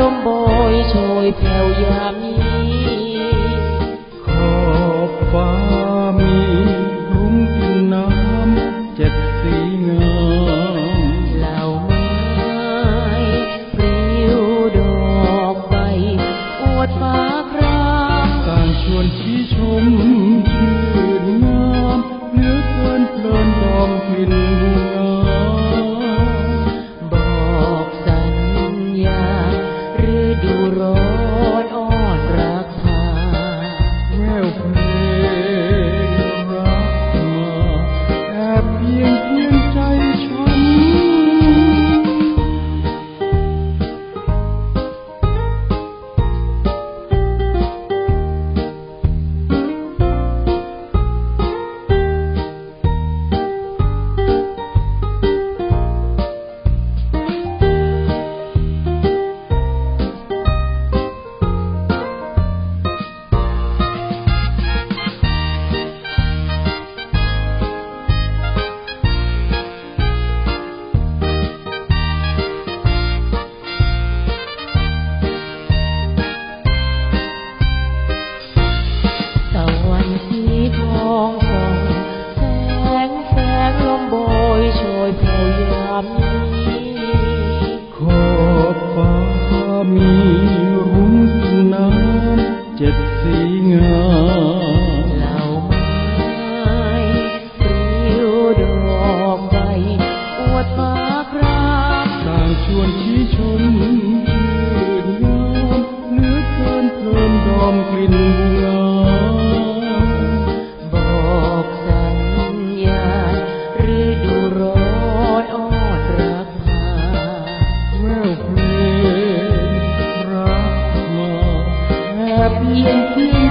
ลมโบยโชยแผ่ยามนี้ขอบฟ้ามีรุ้งกินน้ำเจ็ดสีงามเหล่าไม้ปลิวดอกใบอวดฟ้าครามต่างชวนชี้ชมชื่นงามเหลือเกินเพลินดอมกลิ่นบูงาม 眼睛